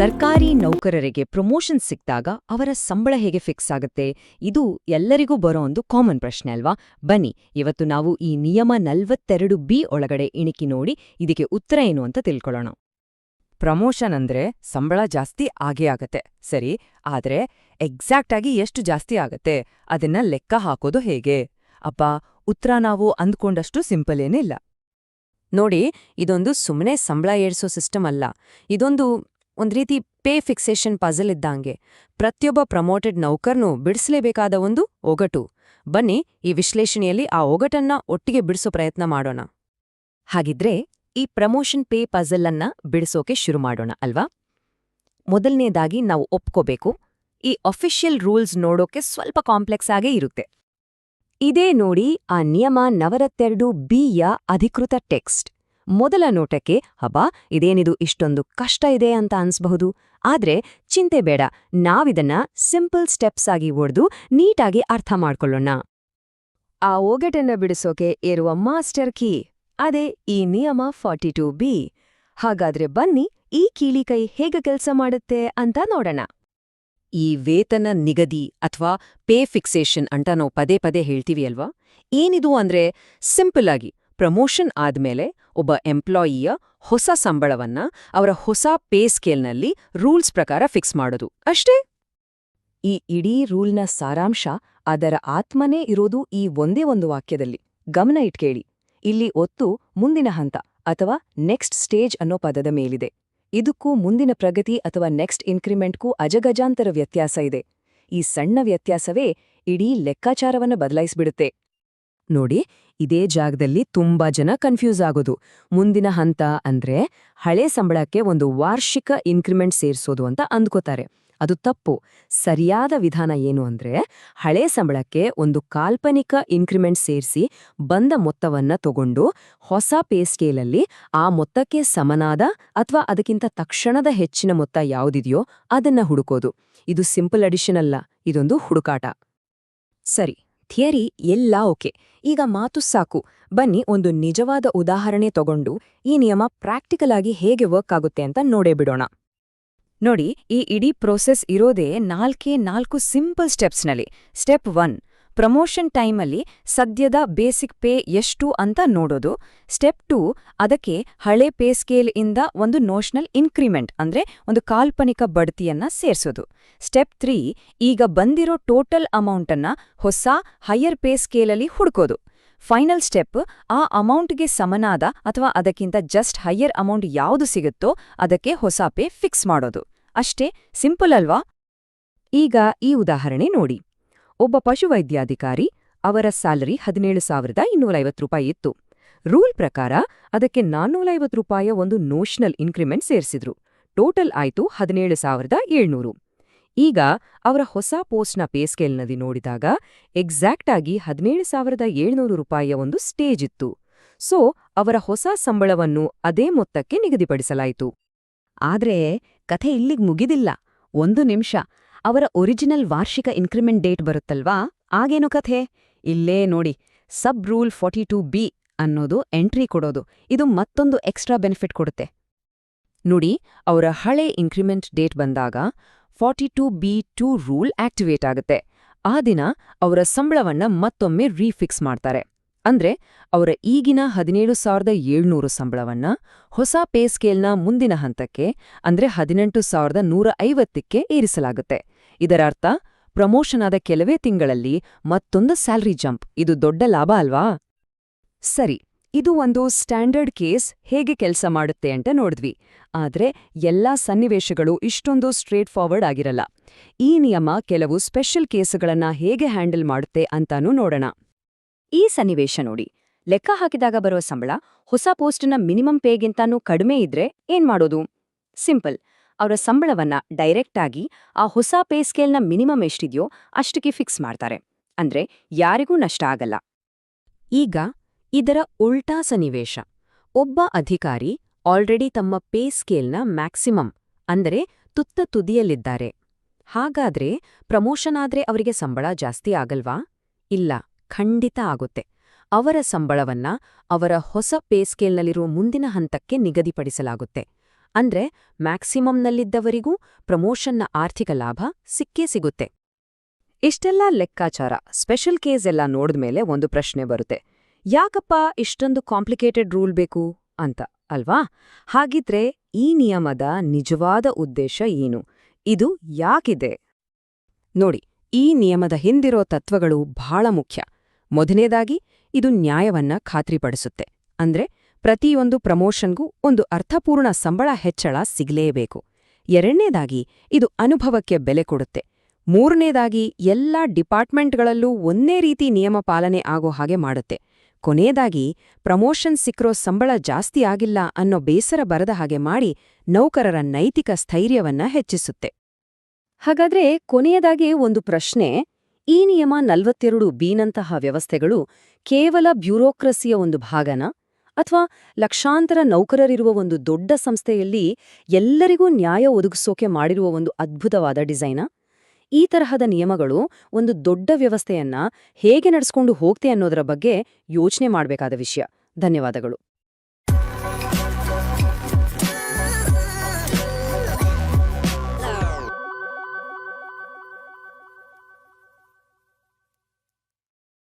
ಸರ್ಕಾರಿ ನೌಕರರಿಗೆ ಪ್ರಮೋಷನ್ ಸಿಕ್ಕಿದಾಗ ಅವರ ಸಂಬಳ ಹೇಗೆ ಫಿಕ್ಸ್ ಆಗುತ್ತೆ? ಇದು ಎಲ್ಲರಿಗೂ ಬರೋ ಒಂದು ಕಾಮನ್ ಪ್ರಶ್ನೆ ಅಲ್ವಾ? ಬನ್ನಿ, ಇವತ್ತು ನಾವು ಈ ನಿಯಮ ನಲ್ವತ್ತೆರಡು ಬಿ ಒಳಗಡೆ ಇಣಿಕಿ ನೋಡಿ ಇದಕ್ಕೆ ಉತ್ತರ ಏನು ಅಂತ ತಿಳ್ಕೊಳ್ಳೋಣ. ಪ್ರಮೋಷನ್ ಅಂದ್ರೆ ಸಂಬಳ ಜಾಸ್ತಿ ಆಗೇ ಆಗತ್ತೆ, ಸರಿ? ಆದ್ರೆ ಎಕ್ಸಾಕ್ಟ್ ಆಗಿ ಎಷ್ಟು ಜಾಸ್ತಿ ಆಗತ್ತೆ? ಅದನ್ನ ಲೆಕ್ಕ ಹಾಕೋದು ಹೇಗೆ? ಅಪ್ಪ ಉತ್ತರ ನಾವು ಅಂದ್ಕೊಂಡಷ್ಟು ಸಿಂಪಲ್ ಏನಿಲ್ಲ. ನೋಡಿ, ಇದೊಂದು ಸುಮ್ಮನೆ ಸಂಬಳ ಏರ್ಸೋ ಸಿಸ್ಟಮ್ ಅಲ್ಲ. ಇದೊಂದು ಒಂದ್ ರೀತಿ ಪೇ ಫಿಕ್ಸೇಷನ್ ಪಜಲ್ ಇದ್ದಂಗೆ. ಪ್ರತಿಯೊಬ್ಬ ಪ್ರಮೋಟೆಡ್ ನೌಕರ್ನೂ ಬಿಡಿಸಲೇಬೇಕಾದ ಒಂದು ಒಗಟು. ಬನ್ನಿ ಈ ವಿಶ್ಲೇಷಣೆಯಲ್ಲಿ ಆ ಒಗಟನ್ನ ಒಟ್ಟಿಗೆ ಬಿಡಿಸೋ ಪ್ರಯತ್ನ ಮಾಡೋಣ. ಹಾಗಿದ್ರೆ ಈ ಪ್ರಮೋಷನ್ ಪೇ ಪಜಲ್ ಅನ್ನ ಬಿಡಿಸೋಕೆ ಶುರು ಮಾಡೋಣ, ಅಲ್ವಾ? ಮೊದಲನೇದಾಗಿ ನಾವು ಒಪ್ಕೋಬೇಕು, ಈ ಅಫಿಷಿಯಲ್ ರೂಲ್ಸ್ ನೋಡೋಕೆ ಸ್ವಲ್ಪ ಕಾಂಪ್ಲೆಕ್ಸ್ ಆಗೇ ಇರುತ್ತೆ. ಇದೇ ನೋಡಿ ಆ ನಿಯಮ ನವರತ್ತೆರಡು ಬಿಯ ಅಧಿಕೃತ ಟೆಕ್ಸ್ಟ್. ಮೊದಲ ನೋಟಕ್ಕೆ ಹಬ್ಬ ಇದೇನಿದು ಇಷ್ಟೊಂದು ಕಷ್ಟ ಇದೆ ಅಂತ ಅನ್ಸ್ಬಹುದು. ಆದ್ರೆ ಚಿಂತೆ ಬೇಡ, ನಾವಿದನ್ನ ಸಿಂಪಲ್ ಸ್ಟೆಪ್ಸ್ ಆಗಿ ಒಡ್ದು ನೀಟಾಗಿ ಅರ್ಥ ಮಾಡ್ಕೊಳ್ಳೋಣ. ಆ ಓಗಟನ್ನ ಬಿಡಿಸೋಕೆ ಇರುವ ಮಾಸ್ಟರ್ ಕೀ, ಅದೇ ಈ ನಿಯಮ ಫಾರ್ಟಿ ಟು ಬಿ. ಹಾಗಾದ್ರೆ ಬನ್ನಿ, ಈ ಕೀಲಿಕೈ ಹೇಗೆ ಕೆಲಸ ಮಾಡುತ್ತೆ ಅಂತ ನೋಡೋಣ. ಈ ವೇತನ ನಿಗದಿ ಅಥವಾ ಪೇ ಫಿಕ್ಸೇಷನ್ ಅಂತ ನಾವು ಪದೇ ಪದೇ ಹೇಳ್ತೀವಿ ಅಲ್ವಾ? ಏನಿದು ಅಂದ್ರೆ ಸಿಂಪಲ್ ಆಗಿ ಪ್ರಮೋಷನ್ ಆದ್ಮೇಲೆ ಒಬ್ಬ ಎಂಪ್ಲಾಯಿಯ ಹೊಸ ಸಂಬಳವನ್ನ ಅವರ ಹೊಸ ಪೇ ಸ್ಕೇಲ್ನಲ್ಲಿ ರೂಲ್ಸ್ ಪ್ರಕಾರ ಫಿಕ್ಸ್ ಮಾಡೋದು. ಅಷ್ಟೇ? ಈ ಇಡೀ ರೂಲ್ನ ಸಾರಾಂಶ ಅದರ ಆತ್ಮನೇ ಇರೋದು ಈ ಒಂದೇ ಒಂದು ವಾಕ್ಯದಲ್ಲಿ. ಗಮನ ಇಟ್ಕೇಳಿ. ಇಲ್ಲಿ ಒತ್ತು ಮುಂದಿನ ಹಂತ ಅಥವಾ ನೆಕ್ಸ್ಟ್ ಸ್ಟೇಜ್ ಅನ್ನೋ ಪದದ ಮೇಲಿದೆ. ಇದಕ್ಕೂ ಮುಂದಿನ ಪ್ರಗತಿ ಅಥವಾ ನೆಕ್ಸ್ಟ್ ಇನ್ಕ್ರಿಮೆಂಟ್ಗೂ ಅಜಗಜಾಂತರ ವ್ಯತ್ಯಾಸ ಇದೆ. ಈ ಸಣ್ಣ ವ್ಯತ್ಯಾಸವೇ ಇಡೀ ಲೆಕ್ಕಾಚಾರವನ್ನು ಬದಲಾಯಿಸ್ಬಿಡುತ್ತೆ. ನೋಡಿ, ಇದೇ ಜಾಗದಲ್ಲಿ ತುಂಬಾ ಜನ ಕನ್ಫ್ಯೂಸ್ ಆಗೋದು. ಮುಂದಿನ ಹಂತ ಅಂದ್ರೆ ಹಳೆ ಸಂಬಳಕ್ಕೆ ಒಂದು ವಾರ್ಷಿಕ ಇನ್ಕ್ರಿಮೆಂಟ್ ಸೇರಿಸೋದು ಅಂತ ಅಂದ್ಕೋತಾರೆ. ಅದು ತಪ್ಪು. ಸರಿಯಾದ ವಿಧಾನ ಏನು ಅಂದ್ರೆ, ಹಳೆ ಸಂಬಳಕ್ಕೆ ಒಂದು ಕಾಲ್ಪನಿಕ ಇನ್ಕ್ರಿಮೆಂಟ್ ಸೇರಿಸಿ ಬಂದ ಮೊತ್ತವನ್ನ ತಗೊಂಡು ಹೊಸ ಪೇ ಸ್ಕೇಲಲ್ಲಿ ಆ ಮೊತ್ತಕ್ಕೆ ಸಮನಾದ ಅಥವಾ ಅದಕ್ಕಿಂತ ತಕ್ಷಣದ ಹೆಚ್ಚಿನ ಮೊತ್ತ ಯಾವುದಿದೆಯೋ ಅದನ್ನ ಹುಡುಕೋದು. ಇದು ಸಿಂಪಲ್ ಅಡಿಷನ್ ಅಲ್ಲ, ಇದೊಂದು ಹುಡುಕಾಟ. ಸರಿ. ಥಿಯರಿ ಎಲ್ಲ ಓಕೆ. ಈಗ ಮಾತು ಸಾಕು. ಬನ್ನಿ ಒಂದು ನಿಜವಾದ ಉದಾಹರಣೆ ತಗೊಂಡು ಈ ನಿಯಮ ಪ್ರಾಕ್ಟಿಕಲ್ ಆಗಿ ಹೇಗೆ ವರ್ಕ್ ಆಗುತ್ತೆ ಅಂತ ನೋಡೇ ಬಿಡೋಣ. ನೋಡಿ, ಈ ಇಡೀ ಪ್ರೋಸೆಸ್ ಇರೋದೇ ನಾಲ್ಕೇ ನಾಲ್ಕು ಸಿಂಪಲ್ ಸ್ಟೆಪ್ಸ್ನಲ್ಲಿ. ಸ್ಟೆಪ್ ಒನ್ ಪ್ರಮೋಷನ್ ಟೈಮಲ್ಲಿ ಸದ್ಯದ ಬೇಸಿಕ್ ಪೇ ಎಷ್ಟು ಅಂತ ನೋಡೋದು. ಸ್ಟೆಪ್ ಟೂ, ಅದಕ್ಕೆ ಹಳೆ ಪೇ ಸ್ಕೇಲ್ ಇಂದ ಒಂದು ನೋಷನಲ್ ಇನ್ಕ್ರಿಮೆಂಟ್, ಅಂದ್ರೆ ಒಂದು ಕಾಲ್ಪನಿಕ ಬಡ್ತಿಯನ್ನ ಸೇರಿಸೋದು. ಸ್ಟೆಪ್ ತ್ರೀ, ಈಗ ಬಂದಿರೋ ಟೋಟಲ್ ಅಮೌಂಟನ್ನ ಹೊಸ ಹೈಯರ್ ಪೇ ಸ್ಕೇಲಲ್ಲಿ ಹುಡುಕೋದು. ಫೈನಲ್ ಸ್ಟೆಪ್, ಆ ಅಮೌಂಟ್ಗೆ ಸಮನಾದ ಅಥವಾ ಅದಕ್ಕಿಂತ ಜಸ್ಟ್ ಹೈಯರ್ ಅಮೌಂಟ್ ಯಾವುದು ಸಿಗುತ್ತೋ ಅದಕ್ಕೆ ಹೊಸ ಪೇ ಫಿಕ್ಸ್ ಮಾಡೋದು. ಅಷ್ಟೇ, ಸಿಂಪಲ್ ಅಲ್ವಾ? ಈಗ ಈ ಉದಾಹರಣೆ ನೋಡಿ. ಒಬ್ಬ ಪಶುವೈದ್ಯಾಧಿಕಾರಿ ಅವರ ಸ್ಯಾಲರಿ ಹದಿನೇಳು ಸಾವಿರದ ಇನ್ನೂರೈವತ್ತು ರೂಪಾಯಿ ಇತ್ತು. ರೂಲ್ ಪ್ರಕಾರ ಅದಕ್ಕೆ ನಾನ್ನೂರೈವತ್ತು ರೂಪಾಯಿಯ ಒಂದು ನೋಷನಲ್ ಇನ್ಕ್ರಿಮೆಂಟ್ ಸೇರಿಸಿದ್ರು. ಟೋಟಲ್ ಆಯಿತು ಹದಿನೇಳು ಸಾವಿರದ ಏಳ್ನೂರು. ಈಗ ಅವರ ಹೊಸ ಪೋಸ್ಟ್ನ ಪೇ ಸ್ಕೇಲ್ನದಿ ನೋಡಿದಾಗ ಎಕ್ಸಾಕ್ಟ್ ಆಗಿ ಹದಿನೇಳು ಸಾವಿರದ ಏಳ್ನೂರು ರೂಪಾಯಿಯ ಒಂದು ಸ್ಟೇಜ್ ಇತ್ತು. ಸೊ ಅವರ ಹೊಸ ಸಂಬಳವನ್ನು ಅದೇ ಮೊತ್ತಕ್ಕೆ ನಿಗದಿಪಡಿಸಲಾಯಿತು. ಆದ್ರೆ ಕಥೆ ಇಲ್ಲಿಗೆ ಮುಗಿದಿಲ್ಲ. ಒಂದು ನಿಮಿಷ. ಅವರ ಒರಿಜಿನಲ್ ವಾರ್ಷಿಕ ಇನ್ಕ್ರಿಮೆಂಟ್ ಡೇಟ್ ಬರುತ್ತಲ್ವಾ? ಆಗೇನು ಕಥೆ? ಇಲ್ಲೇ ನೋಡಿ sub rule forty two B ಅನ್ನೋದು ಎಂಟ್ರಿ ಕೊಡೋದು. ಇದು ಮತ್ತೊಂದು ಎಕ್ಸ್ಟ್ರಾ ಬೆನಿಫಿಟ್ ಕೊಡುತ್ತೆ. ನೋಡಿ, ಅವರ ಹಳೆ ಇನ್ಕ್ರಿಮೆಂಟ್ ಡೇಟ್ ಬಂದಾಗ forty two B two rule activate ಆಗುತ್ತೆ. ಆ ದಿನ ಅವರ ಸಂಬಳವನ್ನ ಮತ್ತೊಮ್ಮೆ ರೀಫಿಕ್ಸ್ ಮಾಡ್ತಾರೆ. ಅಂದ್ರೆ, ಅವರ ಈಗಿನ ಹದಿನೇಳು ಸಾವಿರದ ಏಳ್ನೂರು ಸಂಬಳವನ್ನ ಹೊಸ ಪೇ ಸ್ಕೇಲ್ನ ಮುಂದಿನ ಹಂತಕ್ಕೆ, ಅಂದ್ರೆ ಹದಿನೆಂಟು ಸಾವಿರದ ನೂರ ಐವತ್ತಕ್ಕೆ ಏರಿಸಲಾಗುತ್ತೆ. ಇದರರ್ಥ, ಪ್ರಮೋಷನ್ ಆದ ಕೆಲವೇ ತಿಂಗಳಲ್ಲಿ ಮತ್ತೊಂದು ಸ್ಯಾಲ್ರಿ ಜಂಪ್. ಇದು ದೊಡ್ಡ ಲಾಭ ಅಲ್ವಾ? ಸರಿ, ಇದು ಒಂದು ಸ್ಟ್ಯಾಂಡರ್ಡ್ ಕೇಸ್ ಹೇಗೆ ಕೆಲಸ ಮಾಡುತ್ತೆ ಅಂತ ನೋಡಿದ್ವಿ. ಆದ್ರೆ ಎಲ್ಲಾ ಸನ್ನಿವೇಶಗಳು ಇಷ್ಟೊಂದು ಸ್ಟ್ರೇಟ್ ಫಾರ್ವರ್ಡ್ ಆಗಿರಲ್ಲ. ಈ ನಿಯಮ ಕೆಲವು ಸ್ಪೆಷಲ್ ಕೇಸುಗಳನ್ನ ಹೇಗೆ ಹ್ಯಾಂಡಲ್ ಮಾಡುತ್ತೆ ಅಂತಾನೂ ನೋಡೋಣ. ಈ ಸನ್ನಿವೇಶ ನೋಡಿ. ಲೆಕ್ಕ ಹಾಕಿದಾಗ ಬರುವ ಸಂಬಳ, ಹೊಸ ಪೋಸ್ಟ್ನ ಮಿನಿಮಮ್ ಪೇಗಿಂತಾನೂ ಕಡಿಮೆ ಇದ್ರೆ ಏನ್ ಮಾಡೋದು ಸಿಂಪಲ್. ಅವರ ಸಂಬಳವನ್ನ ಡೈರೆಕ್ಟ್ ಆಗಿ ಆ ಹೊಸ ಪೇ ಸ್ಕೇಲ್ನ ಮಿನಿಮಮ್ ಎಷ್ಟಿದೆಯೋ ಅಷ್ಟಕ್ಕೆ ಫಿಕ್ಸ್ ಮಾಡ್ತಾರೆ. ಅಂದ್ರೆ ಯಾರಿಗೂ ನಷ್ಟ ಆಗಲ್ಲ. ಈಗ ಇದರ ಉಲ್ಟಾ ಸನ್ನಿವೇಶ. ಒಬ್ಬ ಅಧಿಕಾರಿ ಆಲ್ರೆಡಿ ತಮ್ಮ ಪೇ ಸ್ಕೇಲ್ನ ಮ್ಯಾಕ್ಸಿಮಮ್ ಅಂದರೆ ತುತ್ತ ತುದಿಯಲ್ಲಿದ್ದಾರೆ. ಹಾಗಾದ್ರೆ ಪ್ರಮೋಷನ್ ಆದ್ರೆ ಅವರಿಗೆ ಸಂಬಳ ಜಾಸ್ತಿ ಆಗಲ್ವಾ? ಇಲ್ಲ, ಖಂಡಿತ ಆಗುತ್ತೆ. ಅವರ ಸಂಬಳವನ್ನ ಅವರ ಹೊಸ ಪೇ ಸ್ಕೇಲ್ನಲ್ಲಿರುವ ಮುಂದಿನ ಹಂತಕ್ಕೆ ನಿಗದಿಪಡಿಸಲಾಗುತ್ತೆ. ಅಂದ್ರೆ ಮ್ಯಾಕ್ಸಿಮಮ್ನಲ್ಲಿದ್ದವರಿಗೂ ಪ್ರಮೋಷನ್ನ ಆರ್ಥಿಕ ಲಾಭ ಸಿಕ್ಕೇ ಸಿಗುತ್ತೆ. ಇಷ್ಟೆಲ್ಲ ಲೆಕ್ಕಾಚಾರ, ಸ್ಪೆಷಲ್ ಕೇಸ್ ಎಲ್ಲ ನೋಡಿದ್ಮೇಲೆ ಒಂದು ಪ್ರಶ್ನೆ ಬರುತ್ತೆ. ಯಾಕಪ್ಪ ಇಷ್ಟೊಂದು ಕಾಂಪ್ಲಿಕೇಟೆಡ್ ರೂಲ್ ಬೇಕು? ಅಂತ, ಅಲ್ವಾ? ಹಾಗಿದ್ರೆ ಈ ನಿಯಮದ ನಿಜವಾದ ಉದ್ದೇಶ ಏನು? ಇದು ಯಾಕಿದೆ? ನೋಡಿ, ಈ ನಿಯಮದ ಹಿಂದಿರೋ ತತ್ವಗಳು ಬಹಳ ಮುಖ್ಯ. ಮೊದಲನೇದಾಗಿ ಇದು ನ್ಯಾಯವನ್ನ ಖಾತ್ರಿಪಡಿಸುತ್ತೆ. ಅಂದ್ರೆ ಪ್ರತಿಯೊಂದು ಪ್ರಮೋಷನ್ಗೂ ಒಂದು ಅರ್ಥಪೂರ್ಣ ಸಂಬಳ ಹೆಚ್ಚಳ ಸಿಗಲೇಬೇಕು. ಎರಡನೇದಾಗಿ, ಇದು ಅನುಭವಕ್ಕೆ ಬೆಲೆ ಕೊಡುತ್ತೆ. ಮೂರನೇದಾಗಿ, ಎಲ್ಲಾ ಡಿಪಾರ್ಟ್ಮೆಂಟ್ಗಳಲ್ಲೂ ಒಂದೇ ರೀತಿ ನಿಯಮ ಪಾಲನೆ ಆಗೋ ಹಾಗೆ ಮಾಡುತ್ತೆ. ಕೊನೆಯದಾಗಿ, ಪ್ರಮೋಷನ್ ಸಿಕ್ರೋ ಸಂಬಳ ಜಾಸ್ತಿ ಆಗಿಲ್ಲ ಅನ್ನೋ ಬೇಸರ ಬರದ ಹಾಗೆ ಮಾಡಿ ನೌಕರರ ನೈತಿಕ ಸ್ಥೈರ್ಯವನ್ನ ಹೆಚ್ಚಿಸುತ್ತೆ. ಹಾಗಾದ್ರೆ ಕೊನೆಯದಾಗಿ ಒಂದು ಪ್ರಶ್ನೆ, ಈ ನಿಯಮ ನಲವತ್ತೆರಡು ಬೀನಂತಹ ವ್ಯವಸ್ಥೆಗಳು ಕೇವಲ ಬ್ಯೂರೋಕ್ರಸಿಯ ಒಂದು ಭಾಗನ? ಅಥವಾ ಲಕ್ಷಾಂತರ ನೌಕರರಿರುವ ಒಂದು ದೊಡ್ಡ ಸಂಸ್ಥೆಯಲ್ಲಿ ಎಲ್ಲರಿಗೂ ನ್ಯಾಯ ಒದಗಿಸೋಕೆ ಮಾಡಿರುವ ಒಂದು ಅದ್ಭುತವಾದ ಡಿಸೈನ? ಈ ತರಹದ ನಿಯಮಗಳು ಒಂದು ದೊಡ್ಡ ವ್ಯವಸ್ಥೆಯನ್ನ ಹೇಗೆ ನಡೆಸ್ಕೊಂಡು ಹೋಗ್ತೆ ಅನ್ನೋದರ ಬಗ್ಗೆ ಯೋಚನೆ ಮಾಡಬೇಕಾದ ವಿಷಯ. ಧನ್ಯವಾದಗಳು.